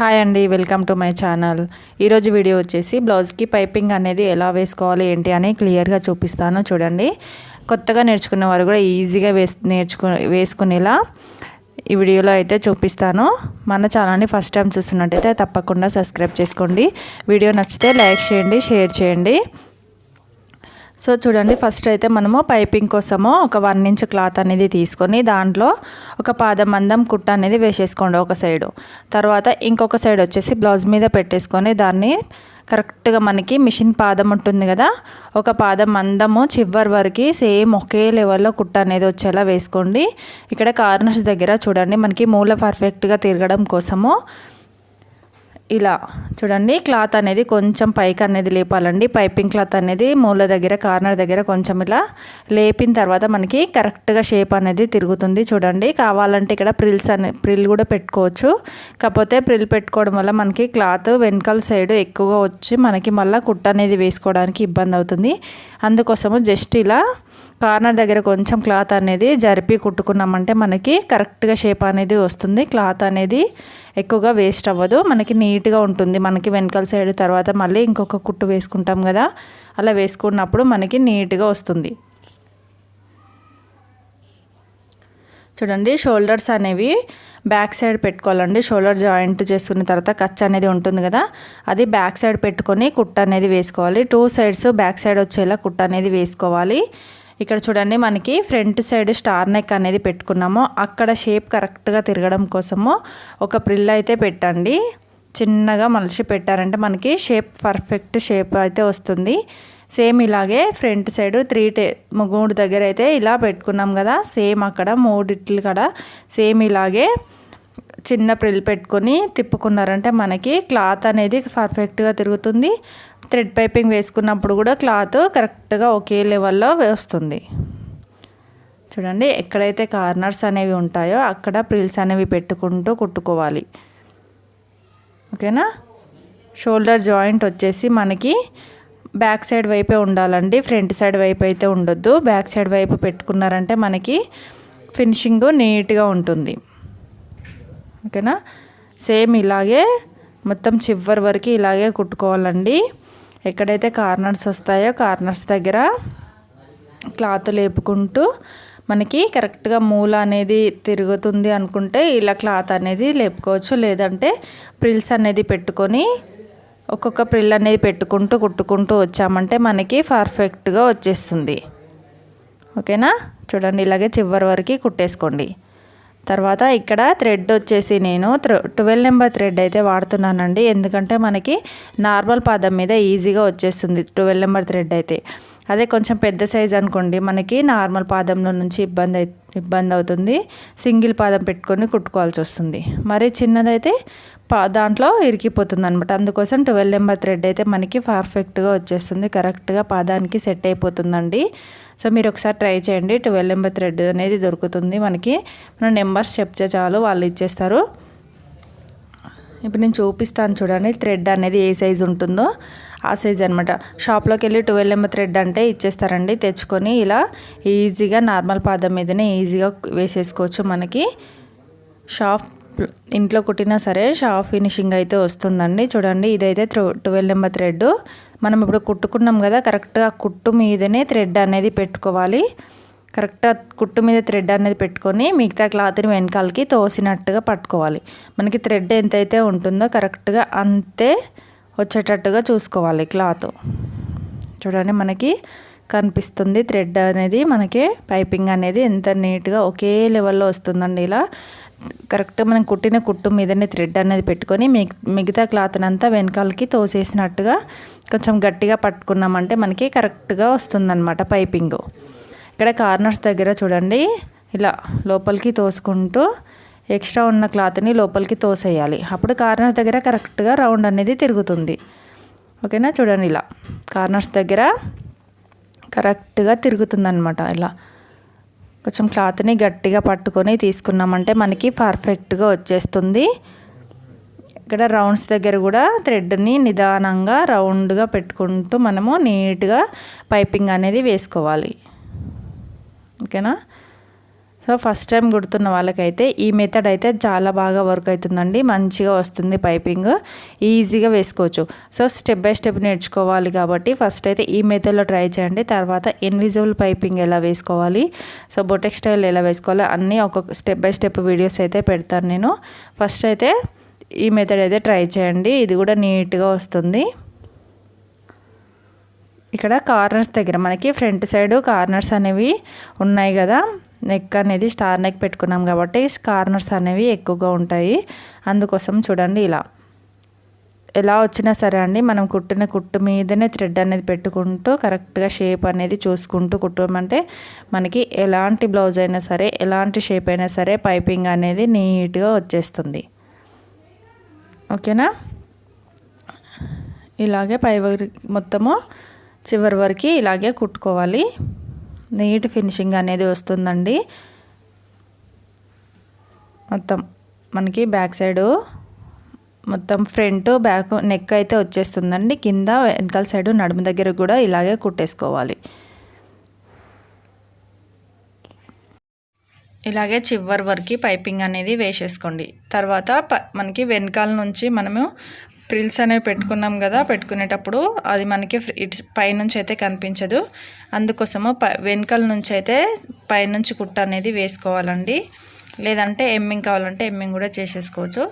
Hi అండి welcome to my channel ఈరోజు video వచ్చేసి బ్లౌజ్కి పైపింగ్ అనేది ఎలా వేసుకోవాలి ఏంటి అని క్లియర్గా చూపిస్తాను చూడండి. కొత్తగా నేర్చుకున్న వారు కూడా ఈజీగా వేస్ నేర్చుకు వేసుకునేలా ఈ వీడియోలో అయితే చూపిస్తాను. మన ఛానల్ని ఫస్ట్ టైం చూస్తున్నట్టయితే తప్పకుండా సబ్స్క్రైబ్ చేసుకోండి. వీడియో నచ్చితే లైక్ చేయండి షేర్ చేయండి. సో చూడండి ఫస్ట్ అయితే మనము పైపింగ్ కోసము ఒక వన్ ఇంచ్ క్లాత్ అనేది తీసుకొని దాంట్లో ఒక పాదం మందం కుట్ట అనేది వేసేసుకోండి ఒక సైడు తర్వాత ఇంకొక సైడ్ వచ్చేసి బ్లౌజ్ మీద పెట్టేసుకొని దాన్ని కరెక్ట్గా మనకి మిషన్ పాదం ఉంటుంది కదా ఒక పాదం మందము చివరి వరకు సేమ్ ఒకే లెవెల్లో కుట్ట అనేది వచ్చేలా వేసుకోండి. ఇక్కడ కార్నర్స్ దగ్గర చూడండి మనకి మూల పర్ఫెక్ట్గా తిరగడం కోసము ఇలా చూడండి క్లాత్ అనేది కొంచెం పైకి అనేది లేపాలండి. పైపింగ్ క్లాత్ అనేది మూల దగ్గర కార్నర్ దగ్గర కొంచెం ఇలా లేపిన తర్వాత మనకి కరెక్ట్గా షేప్ అనేది తిరుగుతుంది చూడండి. కావాలంటే ఇక్కడ ప్రిల్స్ అనే ప్రిల్ కూడా పెట్టుకోవచ్చు. కాకపోతే ప్రిల్ పెట్టుకోవడం వల్ల మనకి క్లాత్ వెనకాల సైడ్ ఎక్కువగా వచ్చి మనకి మళ్ళీ కుట్ట అనేది వేసుకోవడానికి ఇబ్బంది అవుతుంది. అందుకోసము జస్ట్ ఇలా కార్నర్ దగ్గర కొంచెం క్లాత్ అనేది జరిపి కుట్టుకున్నామంటే మనకి కరెక్ట్గా షేప్ అనేది వస్తుంది. క్లాత్ అనేది ఎక్కువగా వేస్ట్ అవ్వదు. మనకి నీట్గా ఉంటుంది. మనకి వెనకాల సైడ్ తర్వాత మళ్ళీ ఇంకొక కుట్టు వేసుకుంటాం కదా అలా వేసుకున్నప్పుడు మనకి నీట్గా వస్తుంది. చూడండి షోల్డర్స్ అనేవి బ్యాక్ సైడ్ పెట్టుకోవాలండి. షోల్డర్ జాయింట్ చేసుకున్న తర్వాత కచ్ అనేది ఉంటుంది కదా అది బ్యాక్ సైడ్ పెట్టుకొని కుట్ట అనేది వేసుకోవాలి. టూ సైడ్స్ బ్యాక్ సైడ్ వచ్చేలా కుట్ట అనేది వేసుకోవాలి. ఇక్కడ చూడండి మనకి ఫ్రంట్ సైడ్ స్టార్ నెక్ అనేది పెట్టుకున్నాము. అక్కడ షేప్ కరెక్ట్గా తిరగడం కోసము ఒక ప్రిల్ అయితే పెట్టండి. చిన్నగా మలిచి పెట్టారంటే మనకి షేప్ పర్ఫెక్ట్ షేప్ అయితే వస్తుంది. సేమ్ ఇలాగే ఫ్రంట్ సైడ్ త్రీ టే మూడు దగ్గర అయితే ఇలా పెట్టుకున్నాం కదా సేమ్ అక్కడ మూడిట్లు కూడా సేమ్ ఇలాగే చిన్న ప్రిల్ పెట్టుకొని తిప్పుకున్నారంటే మనకి క్లాత్ అనేది పర్ఫెక్ట్గా తిరుగుతుంది. థ్రెడ్ పైపింగ్ వేసుకున్నప్పుడు కూడా క్లాత్ కరెక్ట్గా ఒకే లెవెల్లో వస్తుంది. చూడండి ఎక్కడైతే కార్నర్స్ అనేవి ఉంటాయో అక్కడ ప్రిల్స్ అనేవి పెట్టుకుంటూ కుట్టుకోవాలి. ఓకేనా? షోల్డర్ జాయింట్ వచ్చేసి మనకి బ్యాక్ సైడ్ వైపే ఉండాలండి. ఫ్రంట్ సైడ్ వైపు అయితే ఉండొద్దు. బ్యాక్ సైడ్ వైపు పెట్టుకున్నారంటే మనకి ఫినిషింగ్ నీట్గా ఉంటుంది. ఓకేనా? సేమ్ ఇలాగే మొత్తం చివరి వరకు ఇలాగే కుట్టుకోవాలండి. ఎక్కడైతే కార్నర్స్ వస్తాయో కార్నర్స్ దగ్గర క్లాత్ లేపుకుంటూ మనకి కరెక్ట్గా మూల అనేది తిరుగుతుంది అనుకుంటే ఇలా క్లాత్ అనేది లేపుకోవచ్చు. లేదంటే ప్రిల్స్ అనేది పెట్టుకొని ఒక్కొక్క ప్రిల్ అనేది పెట్టుకుంటూ కుట్టుకుంటూ వచ్చామంటే మనకి పర్ఫెక్ట్గా వచ్చేస్తుంది. ఓకేనా? చూడండి ఇలాగే చివరి వరకు కుట్టేసుకోండి. తర్వాత ఇక్కడ థ్రెడ్ వచ్చేసి నేను ట్వెల్వ్ నెంబర్ థ్రెడ్ అయితే వాడుతున్నానండి. ఎందుకంటే మనకి నార్మల్ పాదం మీద ఈజీగా వచ్చేస్తుంది ట్వెల్వ్ నెంబర్ థ్రెడ్ అయితే. అదే కొంచెం పెద్ద సైజ్ అనుకోండి మనకి నార్మల్ పాదంలో నుంచి ఇబ్బంది ఇబ్బంది అవుతుంది. సింగిల్ పాదం పెట్టుకొని కుట్టుకోవాల్సి వస్తుంది. మరి చిన్నదైతే పా దాంట్లో ఇరికిపోతుంది అనమాట అందుకోసం ట్వెల్వ్ నెంబర్ థ్రెడ్ అయితే మనకి పర్ఫెక్ట్గా వచ్చేస్తుంది. కరెక్ట్గా పాదానికి సెట్ అయిపోతుందండి. సో మీరు ఒకసారి ట్రై చేయండి. ట్వెల్వ్ నెంబర్ థ్రెడ్ అనేది దొరుకుతుంది మనకి. మన నెంబర్స్ చెప్తే చాలు వాళ్ళు ఇచ్చేస్తారు. ఇప్పుడు నేను చూపిస్తాను చూడండి. థ్రెడ్ అనేది ఏ సైజు ఉంటుందో ఆ సైజ్ అనమాట షాప్లోకి వెళ్ళి ట్వెల్వ్ ఎంఎం థ్రెడ్ అంటే ఇచ్చేస్తారండి. తెచ్చుకొని ఇలా ఈజీగా నార్మల్ పాదం మీదనే ఈజీగా వేసేసుకోవచ్చు మనకి. షాప్ ఇంట్లో కుట్టినా సరే షాప్ ఫినిషింగ్ అయితే వస్తుందండి. చూడండి ఇదైతే ట్వెల్వ్ నెంబర్ థ్రెడ్. మనం ఇప్పుడు కుట్టుకున్నాం కదా కరెక్ట్గా కుట్టు మీదనే థ్రెడ్ అనేది పెట్టుకోవాలి. కరెక్ట్గా కుట్టు మీద థ్రెడ్ అనేది పెట్టుకొని మిగతా క్లాత్ని వెనకాలకి తోసినట్టుగా పట్టుకోవాలి. మనకి థ్రెడ్ ఎంతైతే ఉంటుందో కరెక్ట్గా అంతే వచ్చేటట్టుగా చూసుకోవాలి క్లాత్. చూడండి మనకి కనిపిస్తుంది థ్రెడ్ అనేది మనకి పైపింగ్ అనేది ఎంత నీట్గా ఒకే లెవెల్లో వస్తుందండి ఇలా. కరెక్ట్ మనం కుట్టిన కుట్టు మీదనే థ్రెడ్ అనేది పెట్టుకొని మిగతా క్లాత్ అంతా వెనకాలకి తోసేసినట్టుగా కొంచెం గట్టిగా పట్టుకున్నామంటే మనకి కరెక్ట్గా వస్తుందన్నమాట పైపింగ్. ఇక్కడ కార్నర్స్ దగ్గర చూడండి ఇలా లోపలికి తోసుకుంటూ ఎక్స్ట్రా ఉన్న క్లాత్ని లోపలికి తోసేయాలి. అప్పుడు కార్నర్ దగ్గర కరెక్ట్గా రౌండ్ అనేది తిరుగుతుంది. ఓకేనా? చూడండి ఇలా. కార్నర్స్ దగ్గర కరెక్ట్గా తిరుగుతుందనమాట ఇలా. కొంచెం క్లాత్ని గట్టిగా పట్టుకొని తీసుకున్నామంటే మనకి పర్ఫెక్ట్గా వచ్చేస్తుంది. ఇక్కడ రౌండ్స్ దగ్గర కూడా థ్రెడ్ని నిదానంగా రౌండ్గా పెట్టుకుంటూ మనము నీట్గా పైపింగ్ అనేది వేసుకోవాలి. ఓకేనా? సో ఫస్ట్ టైం కుడుతున్న వాళ్ళకైతే ఈ మెథడ్ అయితే చాలా బాగా వర్క్ అవుతుందండి. మంచిగా వస్తుంది పైపింగ్ ఈజీగా వేసుకోవచ్చు. సో స్టెప్ బై స్టెప్ నేర్చుకోవాలి కాబట్టి ఫస్ట్ అయితే ఈ మెథడ్లో ట్రై చేయండి. తర్వాత ఇన్విజిబుల్ పైపింగ్ ఎలా వేసుకోవాలి? సో బొటెక్ స్టైల్ ఎలా వేసుకోవాలి? అన్నీ ఒక్కొక్క స్టెప్ బై స్టెప్ వీడియోస్ అయితే పెడతాను నేను. ఫస్ట్ అయితే ఈ మెథడ్ అయితే ట్రై చేయండి. ఇది కూడా నీట్గా వస్తుంది. ఇక్కడ కార్నర్స్ దగ్గర మనకి ఫ్రంట్ సైడ్ కార్నర్స్ అనేవి ఉన్నాయి కదా. నెక్ అనేది స్టార్ నెక్ పెట్టుకున్నాం కాబట్టి కార్నర్స్ అనేవి ఎక్కువగా ఉంటాయి. అందుకోసం చూడండి ఇలా. ఎలా వచ్చినా సరే అండి మనం కుట్టిన కుట్టు మీదనే థ్రెడ్ అనేది పెట్టుకుంటూ కరెక్ట్గా షేప్ అనేది చూసుకుంటూ కుట్టమంటే మనకి ఎలాంటి బ్లౌజ్ అయినా సరే ఎలాంటి షేప్ అయినా సరే పైపింగ్ అనేది నీట్గా వచ్చేస్తుంది. ఓకేనా? ఇలాగే పై మొత్తము చివరి వరకు ఇలాగే కుట్టుకోవాలి. నీట్ ఫినిషింగ్ అనేది వస్తుందండి. మొత్తం మనకి బ్యాక్ సైడు మొత్తం ఫ్రంట్ బ్యాక్ నెక్ అయితే వచ్చేస్తుందండి. కింద వెనకాల సైడు నడుము దగ్గర కూడా ఇలాగే కుట్టేసుకోవాలి. ఇలాగే చివరి వరకు పైపింగ్ అనేది వేసేసుకోండి. తర్వాత మనకి వెనకాల నుంచి మనము ప్రిల్స్ అనేవి పెట్టుకున్నాం కదా పెట్టుకునేటప్పుడు అది మనకి పైనుంచి అయితే కనిపించదు. అందుకోసము ప వెనుకల నుంచి అయితే పైనుంచి కుట్ట అనేది వేసుకోవాలండి. లేదంటే ఎమ్మింగ్ కావాలంటే ఎమ్మింగ్ కూడా చేసేసుకోవచ్చు.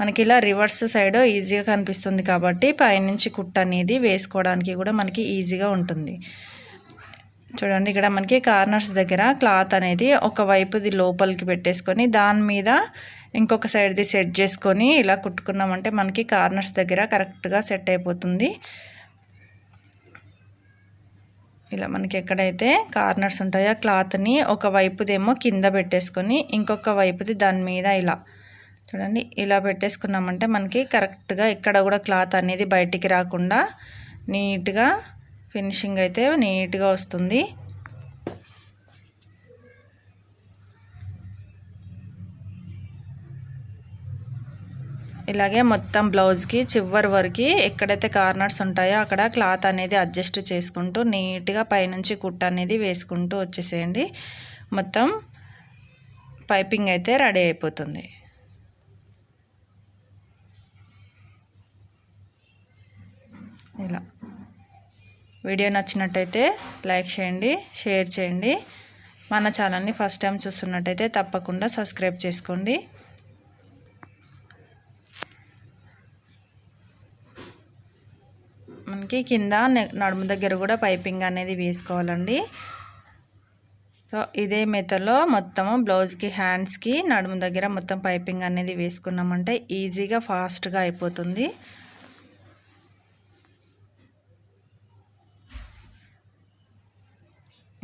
మనకి ఇలా రివర్స్ సైడ్ ఈజీగా కనిపిస్తుంది కాబట్టి పైనుంచి కుట్ట అనేది వేసుకోవడానికి కూడా మనకి ఈజీగా ఉంటుంది. చూడండి ఇక్కడ మనకి కార్నర్స్ దగ్గర క్లాత్ అనేది ఒక వైపుది లోపలికి పెట్టేసుకొని దాని మీద ఇంకొక సైడ్ది సెట్ చేసుకొని ఇలా కుట్టుకున్నామంటే మనకి కార్నర్స్ దగ్గర కరెక్ట్గా సెట్ అయిపోతుంది. ఇలా మనకి ఎక్కడైతే కార్నర్స్ ఉంటాయో క్లాత్ని ఒక వైపుదేమో కింద పెట్టేసుకొని ఇంకొక వైపుది దాని మీద ఇలా చూడండి ఇలా పెట్టేసుకున్నామంటే మనకి కరెక్ట్గా ఇక్కడ కూడా క్లాత్ అనేది బయటికి రాకుండా నీట్గా ఫినిషింగ్ అయితే నీట్గా వస్తుంది. ఇలాగే మొత్తం బ్లౌజ్కి చివరి వరకు ఎక్కడైతే కార్నర్స్ ఉంటాయో అక్కడ క్లాత్ అనేది అడ్జస్ట్ చేసుకుంటూ నీట్గా పైనుంచి కుట్ట అనేది వేసుకుంటూ వచ్చేసేయండి. మొత్తం పైపింగ్ అయితే రెడీ అయిపోతుంది. ఇలా. వీడియో నచ్చినట్టయితే లైక్ చేయండి షేర్ చేయండి. మన ఛానల్ని ఫస్ట్ టైం చూస్తున్నట్టయితే తప్పకుండా సబ్స్క్రైబ్ చేసుకోండి. మనకి కింద నడుము దగ్గర కూడా పైపింగ్ అనేది వేసుకోవాలండి. సో ఇదే మెథడ్లో మొత్తము బ్లౌజ్కి హ్యాండ్స్కి నడుము దగ్గర మొత్తం పైపింగ్ అనేది వేసుకున్నామంటే ఈజీగా ఫాస్ట్గా అయిపోతుంది.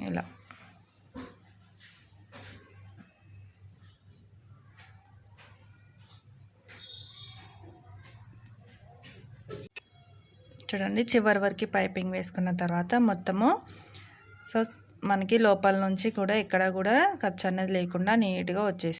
ఇలా. చూడండి చివరి వరకు పైపింగ్ వేసుకున్న తర్వాత మొత్తము. సో మనకి లోపల నుంచి కూడా ఎక్కడ కూడా ఖర్చు అనేది లేకుండా నీట్గా వచ్చేసి